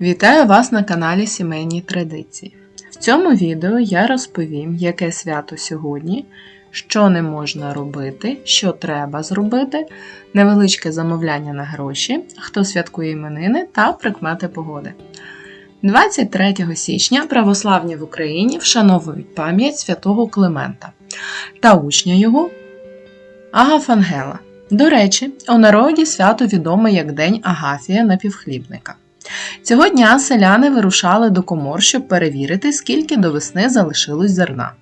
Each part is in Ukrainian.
Вітаю вас на каналі Сімейні Традиції. В цьому відео я розповім, яке свято сьогодні, що не можна робити, що треба зробити, невеличке замовляння на гроші, хто святкує іменини та прикмети погоди. 23 січня православні в Україні вшановують пам'ять святого Климента та учня його Агафангела. До речі, у народі свято відоме як День Агафія напівхлібника. Цього дня селяни вирушали до комор, щоб перевірити, скільки до весни залишилось зерна.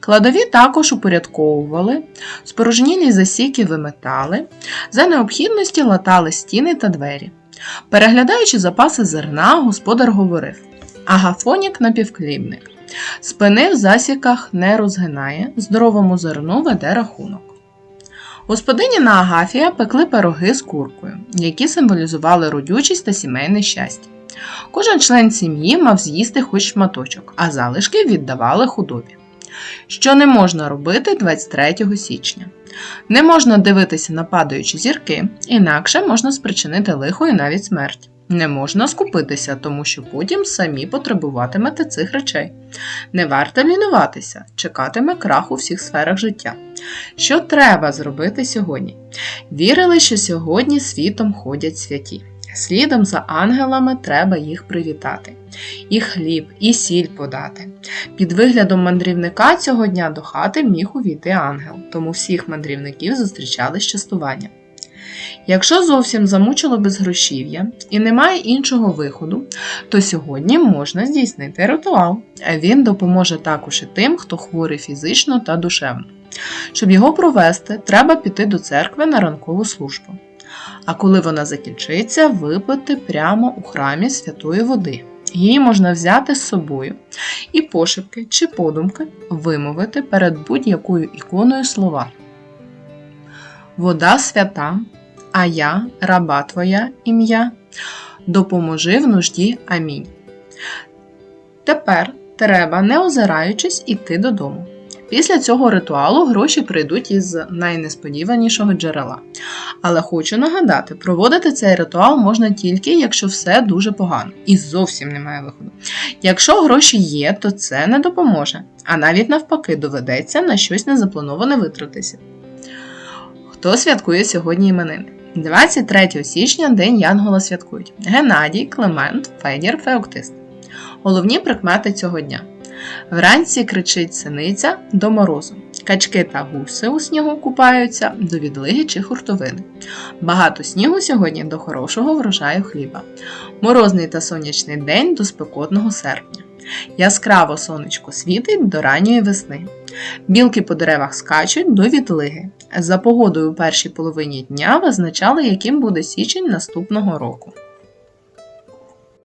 Кладові також упорядковували, спорожнілі засіки виметали, за необхідності латали стіни та двері. Переглядаючи запаси зерна, господар говорив: Агафонік напівхлібник. Спини в засіках не розгинає, здоровому зерну веде рахунок. Господині на Агафія пекли пироги з куркою, які символізували родючість та сімейне щастя. Кожен член сім'ї мав з'їсти хоч шматочок, а залишки віддавали худобі. Що не можна робити 23 січня? Не можна дивитися на падаючі зірки, інакше можна спричинити лихо і навіть смерть. Не можна скупитися, тому що потім самі потребуватимете цих речей. Не варто лінуватися, чекатиме крах у всіх сферах життя. Що треба зробити сьогодні? Вірили, що сьогодні світом ходять святі. Слідом за ангелами треба їх привітати, і хліб, і сіль подати. Під виглядом мандрівника цього дня до хати міг увійти ангел, тому всіх мандрівників зустрічали з частуванням. Якщо зовсім замучило безгрошів'я і немає іншого виходу, то сьогодні можна здійснити ритуал. Він допоможе також і тим, хто хворий фізично та душевно. Щоб його провести, треба піти до церкви на ранкову службу. А коли вона закінчиться, випити прямо у храмі святої води. Її можна взяти з собою і пошепки чи подумки вимовити перед будь-якою іконою слова. Вода свята, а я, раба твоя ім'я, допоможи в нужді. Амінь. Тепер треба, не озираючись, іти додому. Після цього ритуалу гроші прийдуть із найнесподіванішого джерела. Але хочу нагадати, проводити цей ритуал можна тільки, якщо все дуже погано і зовсім немає виходу. Якщо гроші є, то це не допоможе, а навіть навпаки доведеться на щось незаплановане витратитися. Хто святкує сьогодні іменини? 23 січня День Янгола святкують Геннадій, Клемент, Федір, Феоктист. Головні прикмети цього дня. Вранці кричить синиця до морозу. Качки та гуси у снігу купаються до відлиги чи хуртовини. Багато снігу сьогодні до хорошого врожаю хліба. Морозний та сонячний день до спекотного серпня. Яскраво сонечко світить до ранньої весни. Білки по деревах скачуть до відлиги. За погодою у першій половині дня визначали, яким буде січень наступного року.